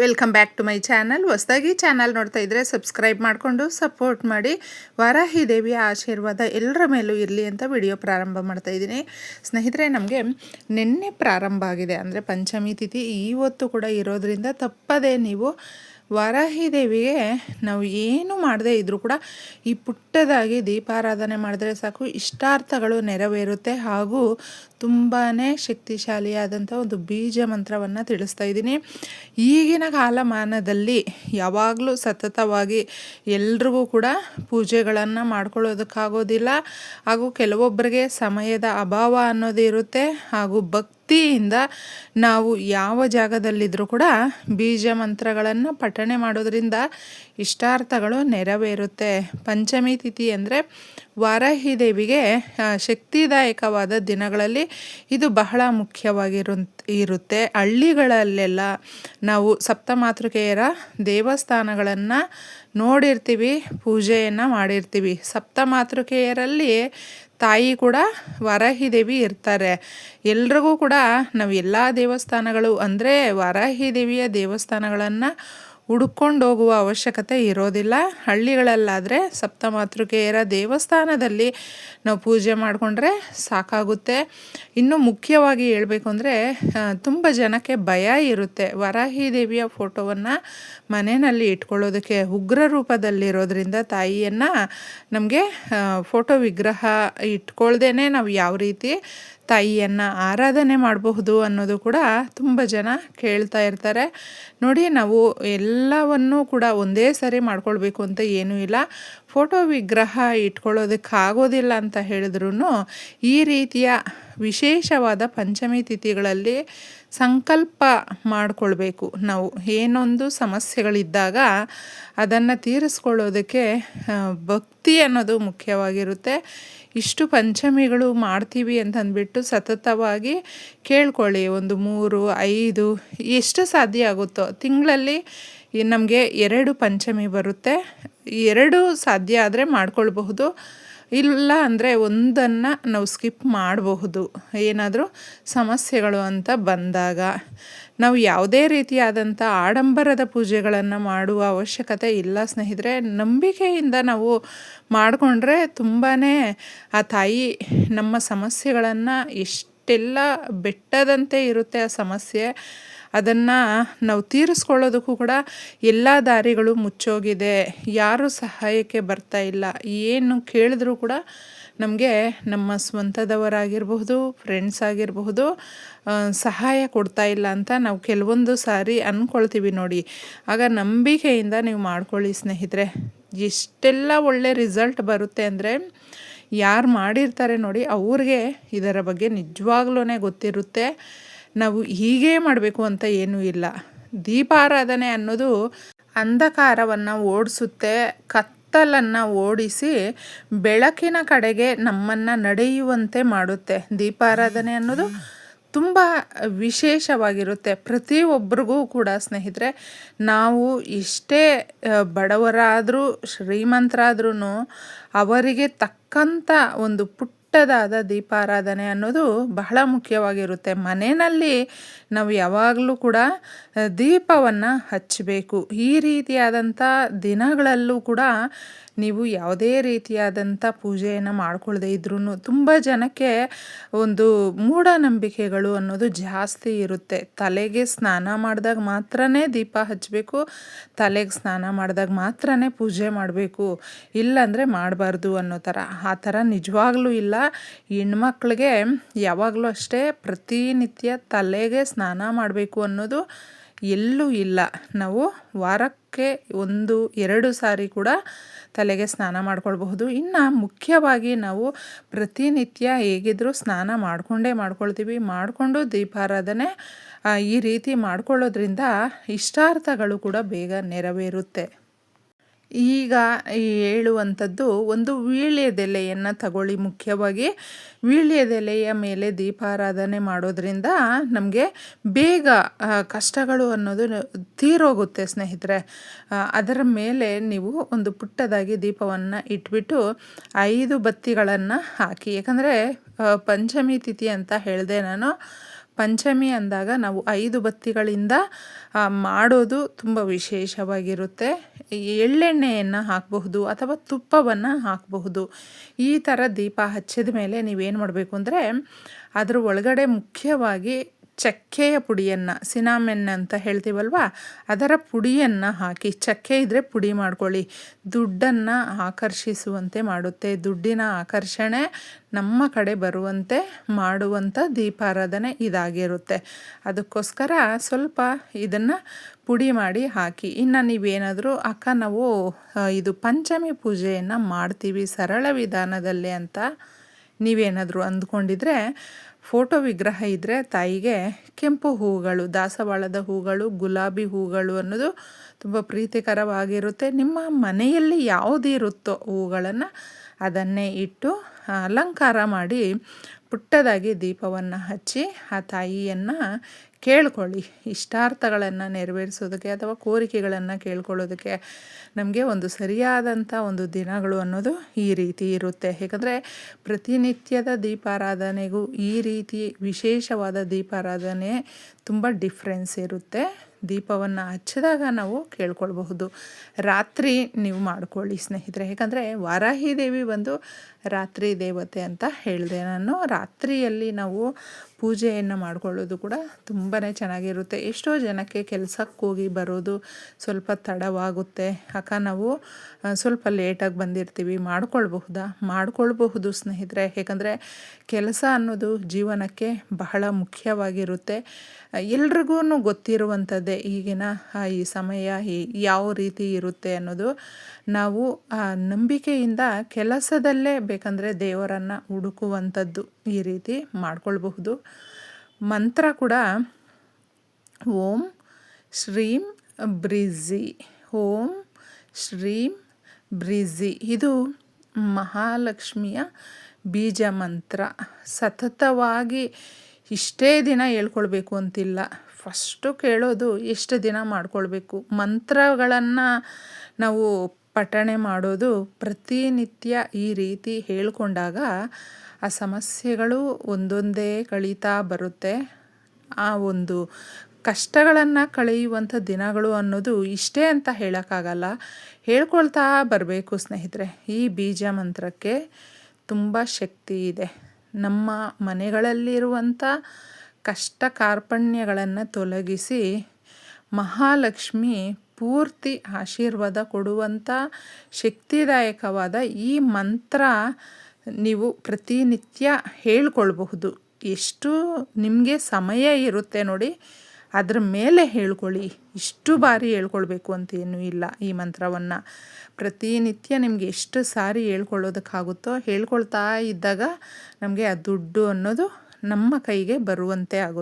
Welcome back to my channel. ಹೊಸದಾಗಿ channel ನೋಡ್ತಾ ಇದ್ದರೆ ಸಬ್ಸ್ಕ್ರೈಬ್ ಮಾಡಿಕೊಂಡು ಸಪೋರ್ಟ್ ಮಾಡಿ. ವರಾಹಿ ದೇವಿಯ ಆಶೀರ್ವಾದ ಎಲ್ಲರ ಮೇಲೂ ಇರಲಿ ಅಂತ ವಿಡಿಯೋ ಪ್ರಾರಂಭ ಮಾಡ್ತಾ ಇದ್ದೀನಿ. ಸ್ನೇಹಿತರೆ, ನಮಗೆ ನಿನ್ನೆ ಪ್ರಾರಂಭ ಆಗಿದೆ. ಅಂದರೆ ಪಂಚಮಿ ತಿಥಿ ಇವತ್ತು ಕೂಡ ಇರೋದರಿಂದ ತಪ್ಪದೇ ನೀವು ವಾರಾಹಿ ದೇವಿಗೆ ನಾವು ಏನು ಮಾಡದೇ ಇದ್ದರೂ ಕೂಡ ಈ ಪುಟ್ಟದಾಗಿ ದೀಪಾರಾಧನೆ ಮಾಡಿದ್ರೆ ಸಾಕು. ಇಷ್ಟಾರ್ಥಗಳು ನೆರವೇರುತ್ತೆ. ಹಾಗೂ ತುಂಬಾ ಶಕ್ತಿಶಾಲಿಯಾದಂಥ ಒಂದು ಬೀಜ ಮಂತ್ರವನ್ನು ತಿಳಿಸ್ತಾ ಇದ್ದೀನಿ. ಈಗಿನ ಕಾಲಮಾನದಲ್ಲಿ ಯಾವಾಗಲೂ ಸತತವಾಗಿ ಎಲ್ರಿಗೂ ಕೂಡ ಪೂಜೆಗಳನ್ನು ಮಾಡ್ಕೊಳ್ಳೋದಕ್ಕಾಗೋದಿಲ್ಲ. ಹಾಗೂ ಕೆಲವೊಬ್ಬರಿಗೆ ಸಮಯದ ಅಭಾವ ಅನ್ನೋದು ಇರುತ್ತೆ. ಹಾಗೂ ಭಕ್ತಿ ಭಕ್ತಿಯಿಂದ ನಾವು ಯಾವ ಜಾಗದಲ್ಲಿದ್ದರೂ ಕೂಡ ಬೀಜ ಮಂತ್ರಗಳನ್ನು ಪಠಣೆ ಮಾಡೋದ್ರಿಂದ ಇಷ್ಟಾರ್ಥಗಳು ನೆರವೇರುತ್ತೆ. ಪಂಚಮಿ ತಿಥಿ ಅಂದರೆ ವಾರಾಹಿ ದೇವಿಗೆ ಶಕ್ತಿದಾಯಕವಾದ ದಿನಗಳಲ್ಲಿ ಇದು ಬಹಳ ಮುಖ್ಯವಾಗಿರು ಇರುತ್ತೆ ಹಳ್ಳಿಗಳಲ್ಲೆಲ್ಲ ನಾವು ಸಪ್ತಮಾತೃಕೆಯರ ದೇವಸ್ಥಾನಗಳನ್ನು ನೋಡಿರ್ತೀವಿ, ಪೂಜೆಯನ್ನು ಮಾಡಿರ್ತೀವಿ. ಸಪ್ತಮಾತೃಕೆಯರಲ್ಲಿ ತಾಯಿ ಕೂಡ ವರಾಹಿ ದೇವಿ ಇರ್ತಾರೆ. ಎಲ್ರಿಗೂ ಕೂಡ ನಾವು ಎಲ್ಲ ದೇವಸ್ಥಾನಗಳು ಅಂದರೆ ವರಾಹಿ ದೇವಿಯ ದೇವಸ್ಥಾನಗಳನ್ನು ಹುಡ್ಕೊಂಡು ಹೋಗುವ ಅವಶ್ಯಕತೆ ಇರೋದಿಲ್ಲ. ಹಳ್ಳಿಗಳಲ್ಲಾದರೆ ಸಪ್ತಮಾತೃಕೆಯರ ದೇವಸ್ಥಾನದಲ್ಲಿ ನಾವು ಪೂಜೆ ಮಾಡಿಕೊಂಡ್ರೆ ಸಾಕಾಗುತ್ತೆ. ಇನ್ನು ಮುಖ್ಯವಾಗಿ ಹೇಳಬೇಕು ಅಂದರೆ ತುಂಬ ಜನಕ್ಕೆ ಭಯ ಇರುತ್ತೆ. ವರಾಹಿ ದೇವಿಯ ಫೋಟೋವನ್ನು ಮನೆಯಲ್ಲಿ ಇಟ್ಕೊಳ್ಳೋದಕ್ಕೆ, ಉಗ್ರ ರೂಪದಲ್ಲಿರೋದ್ರಿಂದ ತಾಯಿಯನ್ನು ನಮಗೆ ಫೋಟೋ ವಿಗ್ರಹ ಇಟ್ಕೊಳ್ದೇ ನಾವು ಯಾವ ರೀತಿ ತಾಯಿಯನ್ನು ಆರಾಧನೆ ಮಾಡಬಹುದು ಅನ್ನೋದು ಕೂಡ ತುಂಬ ಜನ ಕೇಳ್ತಾ ಇರ್ತಾರೆ. ನೋಡಿ, ನಾವು ಎಲ್ಲವನ್ನೂ ಕೂಡ ಒಂದೇ ಸರಿ ಮಾಡ್ಕೊಳ್ಬೇಕು ಅಂತ ಏನೂ ಇಲ್ಲ. ಫೋಟೋ ವಿಗ್ರಹ ಇಟ್ಕೊಳ್ಳೋದಕ್ಕಾಗೋದಿಲ್ಲ ಅಂತ ಹೇಳಿದ್ರೂ ಈ ರೀತಿಯ ವಿಶೇಷವಾದ ಪಂಚಮಿ ತಿಥಿಗಳಲ್ಲಿ ಸಂಕಲ್ಪ ಮಾಡಿಕೊಳ್ಬೇಕು. ನಾವು ಏನೊಂದು ಸಮಸ್ಯೆಗಳಿದ್ದಾಗ ಅದನ್ನು ತೀರಿಸ್ಕೊಳ್ಳೋದಕ್ಕೆ ಭಕ್ತಿ ಅನ್ನೋದು ಮುಖ್ಯವಾಗಿರುತ್ತೆ. ಇಷ್ಟು ಪಂಚಮಿಗಳು ಮಾಡ್ತೀವಿ ಅಂತಂದ್ಬಿಟ್ಟು ಸತತವಾಗಿ ಕೇಳ್ಕೊಳ್ಳಿ. ಒಂದು ಮೂರು, ಐದು, ಎಷ್ಟು ಸಾಧ್ಯ ಆಗುತ್ತೋ. ತಿಂಗಳಲ್ಲಿ ನಮಗೆ ಎರಡು ಪಂಚಮಿ ಬರುತ್ತೆ. ಎರಡು ಸಾಧ್ಯ ಆದರೆ ಮಾಡ್ಕೊಳ್ಬಹುದು. ಇಲ್ಲ ಅಂದರೆ ಒಂದನ್ನು ನಾವು ಸ್ಕಿಪ್ ಮಾಡಬಹುದು. ಏನಾದರೂ ಸಮಸ್ಯೆಗಳು ಅಂತ ಬಂದಾಗ ನಾವು ಯಾವುದೇ ರೀತಿಯಾದಂಥ ಆಡಂಬರದ ಪೂಜೆಗಳನ್ನು ಮಾಡುವ ಅವಶ್ಯಕತೆ ಇಲ್ಲ ಸ್ನೇಹಿತರೆ. ನಂಬಿಕೆಯಿಂದ ನಾವು ಮಾಡಿಕೊಂಡ್ರೆ ತುಂಬಾ ಆ ತಾಯಿ ನಮ್ಮ ಸಮಸ್ಯೆಗಳನ್ನು ಎಷ್ಟೆಲ್ಲ ಬೆಟ್ಟದಂತೆ ಇರುತ್ತೆ ಆ ಸಮಸ್ಯೆ ಅದನ್ನು ನಾವು ತೀರಿಸ್ಕೊಳ್ಳೋದಕ್ಕೂ ಕೂಡ ಎಲ್ಲ ದಾರಿಗಳು ಮುಚ್ಚೋಗಿದೆ. ಯಾರೂ ಸಹಾಯಕ್ಕೆ ಬರ್ತಾ ಇಲ್ಲ. ಏನು ಕೇಳಿದ್ರೂ ಕೂಡ ನಮಗೆ ನಮ್ಮ ಸ್ವಂತದವರಾಗಿರಬಹುದು ಫ್ರೆಂಡ್ಸ್ ಆಗಿರಬಹುದು ಸಹಾಯ ಕೊಡ್ತಾ ಇಲ್ಲ ಅಂತ ನಾವು ಕೆಲವೊಂದು ಸಾರಿ ಅಂದ್ಕೊಳ್ತೀವಿ ನೋಡಿ. ಆಗ ನಂಬಿಕೆಯಿಂದ ನೀವು ಮಾಡ್ಕೊಳ್ಳಿ ಸ್ನೇಹಿತರೆ. ಎಷ್ಟೆಲ್ಲ ಒಳ್ಳೆ ರಿಸಲ್ಟ್ ಬರುತ್ತೆ ಅಂದರೆ ಯಾರು ಮಾಡಿರ್ತಾರೆ ನೋಡಿ ಅವ್ರಿಗೆ ಇದರ ಬಗ್ಗೆ ನಿಜವಾಗ್ಲೂ ಗೊತ್ತಿರುತ್ತೆ. ನಾವು ಹೀಗೇ ಮಾಡಬೇಕು ಅಂತ ಏನೂ ಇಲ್ಲ. ದೀಪಾರಾಧನೆ ಅನ್ನೋದು ಅಂಧಕಾರವನ್ನು ಓಡಿಸುತ್ತೆ, ಕತ್ತಲನ್ನು ಓಡಿಸಿ ಬೆಳಕಿನ ಕಡೆಗೆ ನಮ್ಮನ್ನು ನಡೆಯುವಂತೆ ಮಾಡುತ್ತೆ. ದೀಪಾರಾಧನೆ ಅನ್ನೋದು ತುಂಬ ವಿಶೇಷವಾಗಿರುತ್ತೆ. ಪ್ರತಿಯೊಬ್ಬರಿಗೂ ಕೂಡ ಸ್ನೇಹಿತರೆ, ನಾವು ಇಷ್ಟೇ ಬಡವರಾದರೂ ಶ್ರೀಮಂತರಾದ್ರೂ ಅವರಿಗೆ ತಕ್ಕಂಥ ಒಂದು ಪುಟ್ಟ ಪುಟ್ಟದಾದ ದೀಪಾರಾಧನೆ ಅನ್ನೋದು ಬಹಳ ಮುಖ್ಯವಾಗಿರುತ್ತೆ. ಮನೆಯಲ್ಲಿ ನಾವು ಯಾವಾಗಲೂ ಕೂಡ ದೀಪವನ್ನು ಹಚ್ಚಬೇಕು. ಈ ರೀತಿಯಾದಂಥ ದಿನಗಳಲ್ಲೂ ಕೂಡ ನೀವು ಯಾವುದೇ ರೀತಿಯಾದಂಥ ಪೂಜೆಯನ್ನು ಮಾಡ್ಕೊಳ್ಳದೆ ಇದ್ರೂ ತುಂಬ ಜನಕ್ಕೆ ಒಂದು ಮೂಢನಂಬಿಕೆಗಳು ಅನ್ನೋದು ಜಾಸ್ತಿ ಇರುತ್ತೆ. ತಲೆಗೆ ಸ್ನಾನ ಮಾಡಿದಾಗ ಮಾತ್ರ ದೀಪ ಹಚ್ಚಬೇಕು, ತಲೆಗೆ ಸ್ನಾನ ಮಾಡಿದಾಗ ಮಾತ್ರ ಪೂಜೆ ಮಾಡಬೇಕು, ಇಲ್ಲಾಂದರೆ ಮಾಡಬಾರ್ದು ಅನ್ನೋ ಥರ. ಆ ಥರ ನಿಜವಾಗ್ಲೂ ಇಲ್ಲ. ಹೆಣ್ಮಕ್ಳಿಗೆ ಯಾವಾಗಲೂ ಅಷ್ಟೇ ಪ್ರತಿನಿತ್ಯ ತಲೆಗೆ ಸ್ನಾನ ಮಾಡಬೇಕು ಅನ್ನೋದು ಎಲ್ಲೂ ಇಲ್ಲ. ನಾವು ವಾರಕ್ಕೆ ಒಂದು, ಎರಡು ಸಾರಿ ಕೂಡ ತಲೆಗೆ ಸ್ನಾನ ಮಾಡ್ಕೊಳ್ಬಹುದು. ಇನ್ನು ಮುಖ್ಯವಾಗಿ ನಾವು ಪ್ರತಿನಿತ್ಯ ಹೇಗಿದ್ರೂ ಸ್ನಾನ ಮಾಡಿಕೊಂಡೇ ಮಾಡ್ಕೊಳ್ತೀವಿ. ಮಾಡಿಕೊಂಡು ದೀಪಾರಾಧನೆ ಈ ರೀತಿ ಮಾಡ್ಕೊಳ್ಳೋದ್ರಿಂದ ಇಷ್ಟಾರ್ಥಗಳು ಕೂಡ ಬೇಗ ನೆರವೇರುತ್ತೆ. ಈಗ ಹೇಳುವಂಥದ್ದು ಒಂದು ವೀಳ್ಯದೆಲೆಯನ್ನು ತಗೊಳ್ಳಿ. ಮುಖ್ಯವಾಗಿ ವೀಳ್ಯದೆಲೆಯ ಮೇಲೆ ದೀಪಾರಾಧನೆ ಮಾಡೋದ್ರಿಂದ ನಮಗೆ ಬೇಗ ಕಷ್ಟಗಳು ಅನ್ನೋದು ತೀರೋಗುತ್ತೆ ಸ್ನೇಹಿತರೆ. ಅದರ ಮೇಲೆ ನೀವು ಒಂದು ಪುಟ್ಟದಾಗಿ ದೀಪವನ್ನು ಇಟ್ಬಿಟ್ಟು ಐದು ಬತ್ತಿಗಳನ್ನು ಹಾಕಿ. ಯಾಕಂದರೆ ಪಂಚಮಿ ತಿಥಿ ಅಂತ ಹೇಳಿದೆ ನಾನು. ಪಂಚಮಿ ಅಂದಾಗ ನಾವು ಐದು ಬತ್ತಿಗಳಿಂದ ಮಾಡೋದು ತುಂಬ ವಿಶೇಷವಾಗಿರುತ್ತೆ. ಎಳ್ಳೆಣ್ಣೆಯನ್ನು ಹಾಕಬಹುದು ಅಥವಾ ತುಪ್ಪವನ್ನು ಹಾಕಬಹುದು. ಈ ಥರ ದೀಪ ಹಚ್ಚಿದ ಮೇಲೆ ನೀವೇನು ಮಾಡಬೇಕು ಅಂದರೆ, ಅದರ ಒಳಗಡೆ ಮುಖ್ಯವಾಗಿ ಚಕ್ಕೆಯ ಪುಡಿಯನ್ನು, ಸಿನಾಮೆನ್ ಅಂತ ಹೇಳ್ತೀವಲ್ವಾ? ಅದರ ಪುಡಿಯನ್ನು ಹಾಕಿ, ಚಕ್ಕೆ ಇದ್ದರೆ ಪುಡಿ ಮಾಡ್ಕೊಳ್ಳಿ. ದುಡ್ಡನ್ನು ಆಕರ್ಷಿಸುವಂತೆ ಮಾಡುತ್ತೆ. ದುಡ್ಡಿನ ಆಕರ್ಷಣೆ ನಮ್ಮ ಕಡೆ ಬರುವಂತೆ ಮಾಡುವಂಥ ದೀಪಾರಾಧನೆ ಇದಾಗಿರುತ್ತೆ. ಅದಕ್ಕೋಸ್ಕರ ಸ್ವಲ್ಪ ಇದನ್ನು ಪುಡಿ ಮಾಡಿ ಹಾಕಿ. ಇನ್ನು ನೀವೇನಾದರೂ ಅಕ್ಕ ನಾವು ಇದು ಪಂಚಮಿ ಪೂಜೆಯನ್ನು ಮಾಡ್ತೀವಿ ಸರಳ ವಿಧಾನದಲ್ಲಿ ಅಂತ. ನೀವೇನಾದರೂ ಅಂದ್ಕೊಂಡಿದ್ರೆ ಫೋಟೋ ವಿಗ್ರಹ ಇದ್ದರೆ ತಾಯಿಗೆ ಕೆಂಪು ಹೂಗಳು, ದಾಸವಾಳದ ಹೂಗಳು, ಗುಲಾಬಿ ಹೂಗಳು ಅನ್ನೋದು ತುಂಬ ಪ್ರೀತಿಕರವಾಗಿರುತ್ತೆ. ನಿಮ್ಮ ಮನೆಯಲ್ಲಿ ಯಾವುದಿರುತ್ತೋ ಹೂಗಳನ್ನು ಅದನ್ನೇ ಇಟ್ಟು ಅಲಂಕಾರ ಮಾಡಿ ಪುಟ್ಟದಾಗಿ ದೀಪವನ್ನು ಹಚ್ಚಿ ಆ ತಾಯಿಯನ್ನು ಕೇಳ್ಕೊಳ್ಳಿ. ಇಷ್ಟಾರ್ಥಗಳನ್ನು ನೆರವೇರಿಸೋದಕ್ಕೆ ಅಥವಾ ಕೋರಿಕೆಗಳನ್ನು ಕೇಳ್ಕೊಳ್ಳೋದಕ್ಕೆ ನಮಗೆ ಒಂದು ಸರಿಯಾದಂಥ ಒಂದು ದಿನಗಳು ಅನ್ನೋದು ಈ ರೀತಿ ಇರುತ್ತೆ. ಯಾಕಂದರೆ ಪ್ರತಿನಿತ್ಯದ ದೀಪಾರಾಧನೆಗೂ ಈ ರೀತಿ ವಿಶೇಷವಾದ ದೀಪಾರಾಧನೆ ತುಂಬ ಡಿಫ್ರೆನ್ಸ್ ಇರುತ್ತೆ. ದೀಪವನ್ನು ಹಚ್ಚಿದಾಗ ನಾವು ಕೇಳ್ಕೊಳ್ಬಹುದು. ರಾತ್ರಿ ನೀವು ಮಾಡ್ಕೊಳ್ಳಿ ಸ್ನೇಹಿತರೆ. ಯಾಕಂದರೆ ವಾರಾಹಿ ದೇವಿ ಬಂದು ರಾತ್ರಿ ದೇವತೆ ಅಂತ ಹೇಳಿದೆ. ನಾನು ರಾತ್ರಿಯಲ್ಲಿ ನಾವು ಪೂಜೆಯನ್ನು ಮಾಡ್ಕೊಳ್ಳೋದು ಕೂಡ ತುಂಬಾ ಚೆನ್ನಾಗಿರುತ್ತೆ. ಎಷ್ಟೋ ಜನಕ್ಕೆ ಕೆಲಸಕ್ಕೆ ಹೋಗಿ ಬರೋದು ಸ್ವಲ್ಪ ತಡವಾಗುತ್ತೆ. ಅಕ್ಕ, ನಾವು ಸ್ವಲ್ಪ ಲೇಟಾಗಿ ಬಂದಿರ್ತೀವಿ. ಮಾಡ್ಕೊಳ್ಬಹುದಾ? ಮಾಡ್ಕೊಳ್ಬಹುದು ಸ್ನೇಹಿತರೆ. ಯಾಕಂದರೆ ಕೆಲಸ ಅನ್ನೋದು ಜೀವನಕ್ಕೆ ಬಹಳ ಮುಖ್ಯವಾಗಿರುತ್ತೆ. ಎಲ್ರಿಗೂ ಗೊತ್ತಿರುವಂಥದ್ದೇ ಈಗಿನ ಆ, ಈ ಸಮಯ ಯಾವ ರೀತಿ ಇರುತ್ತೆ ಅನ್ನೋದು ನಾವು ನಂಬಿಕೆಯಿಂದ ಕೆಲಸದಲ್ಲೇ ಬೇಕಂದರೆ ದೇವರನ್ನು ಹುಡುಕುವಂಥದ್ದು ಈ ರೀತಿ ಮಾಡ್ಕೊಳ್ಬಹುದು. ಮಂತ್ರ ಕೂಡ ಓಂ ಶ್ರೀಂ ಬ್ರಿಜಿ ಓಂ ಶ್ರೀಂ ಬ್ರಿಜಿ. ಇದು ಮಹಾಲಕ್ಷ್ಮಿಯ ಬೀಜ ಮಂತ್ರ. ಸತತವಾಗಿ ಇಷ್ಟೇ ದಿನ ಹೇಳ್ಕೊಳ್ಬೇಕು ಅಂತಿಲ್ಲ. ಫಸ್ಟು ಕೇಳೋದು ಎಷ್ಟು ದಿನ ಮಾಡ್ಕೊಳ್ಬೇಕು? ಮಂತ್ರಗಳನ್ನು ನಾವು ಪಠಣೆ ಮಾಡೋದು ಪ್ರತಿನಿತ್ಯ ಈ ರೀತಿ ಹೇಳ್ಕೊಂಡಾಗ ಆ ಸಮಸ್ಯೆಗಳು ಒಂದೊಂದೇ ಕಳೀತಾ ಬರುತ್ತೆ. ಆ ಒಂದು ಕಷ್ಟಗಳನ್ನು ಕಳೆಯುವಂಥ ದಿನಗಳು ಅನ್ನೋದು ಇಷ್ಟೇ ಅಂತ ಹೇಳೋಕ್ಕಾಗಲ್ಲ. ಹೇಳ್ಕೊಳ್ತಾ ಬರಬೇಕು ಸ್ನೇಹಿತರೆ. ಈ ಬೀಜ ಮಂತ್ರಕ್ಕೆ ತುಂಬ ಶಕ್ತಿ ಇದೆ. ನಮ್ಮ ಮನೆಗಳಲ್ಲಿರುವಂಥ ಕಷ್ಟ ಕಾರ್ಪಣ್ಯಗಳನ್ನು ತೊಲಗಿಸಿ ಮಹಾಲಕ್ಷ್ಮಿ ಪೂರ್ತಿ ಆಶೀರ್ವಾದ ಕೊಡುವಂಥ ಶಕ್ತಿದಾಯಕವಾದ ಈ ಮಂತ್ರ ನೀವು ಪ್ರತಿನಿತ್ಯ ಹೇಳ್ಕೊಳ್ಬಹುದು. ಎಷ್ಟು ನಿಮಗೆ ಸಮಯ ಇರುತ್ತೆ ನೋಡಿ ಅದ್ರ ಮೇಲೆ ಹೇಳ್ಕೊಳ್ಳಿ. ಇಷ್ಟು ಬಾರಿ ಹೇಳ್ಕೊಳ್ಬೇಕು ಅಂತ ಏನೂ ಇಲ್ಲ ಈ ಮಂತ್ರವನ್ನು. ಪ್ರತಿನಿತ್ಯ ನಿಮಗೆ ಎಷ್ಟು ಸಾರಿ ಹೇಳ್ಕೊಳ್ಳೋದಕ್ಕಾಗುತ್ತೋ ಹೇಳ್ಕೊಳ್ತಾ ಇದ್ದಾಗ ನಮಗೆ ಆ ದುಡ್ಡು ಅನ್ನೋದು ನಮ್ಮ ಕೈಗೆ ಬರುವಂತೆ ಆಗುತ್ತೆ.